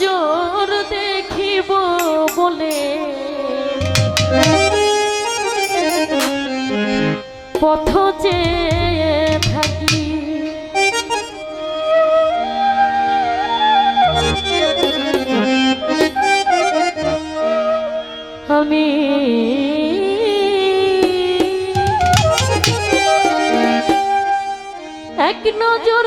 নজর দেখিব বলে। পথ যে থাকি। আমি এক নজর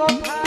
কথা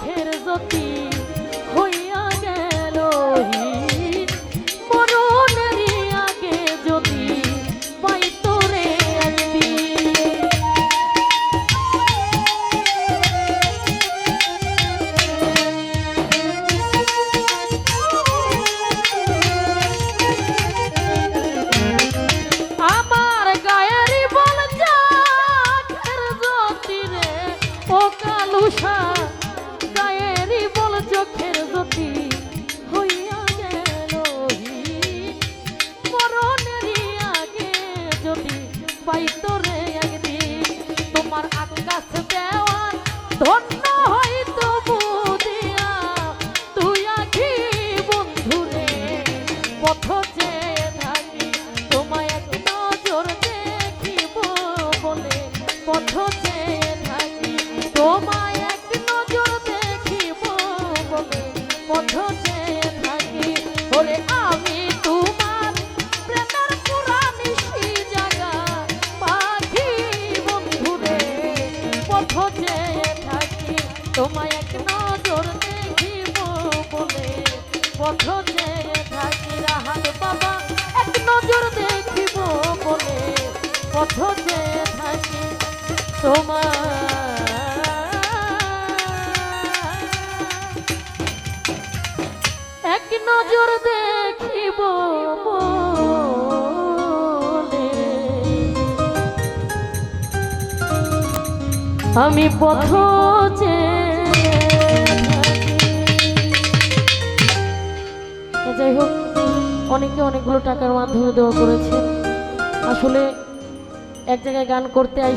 চোখের জ্যোতি হইয়া গেল। মরণেরই আগে যদি পাই তোরে আমার গায়েরই বল চোখের জ্যোতি রে, ও কালুষা ধন্য হইতো বুদিয়া তুই আখি বন্ধুরে পথ চেয়ে থাকি তোমায় এক নজর দেখিব বলে। পথ চেয়ে থাকি তোমায় এক নজর দেখিব বলে। পথ চেয়ে থাকি ওরে আমি তোমার তোমায় এক নজর দেখিব বলে। পথ থাকি রাহাত বাবা, এক নজর দেখিব বলে। পথ থাকি তোমার এক নজর দেখিব আমি পথ চেয়ে যাই হোক অনেকে অনেকগুলো টাকার মাধ্যমে দেওয়া করেছে। আসলে এক জায়গায় গান করতে আই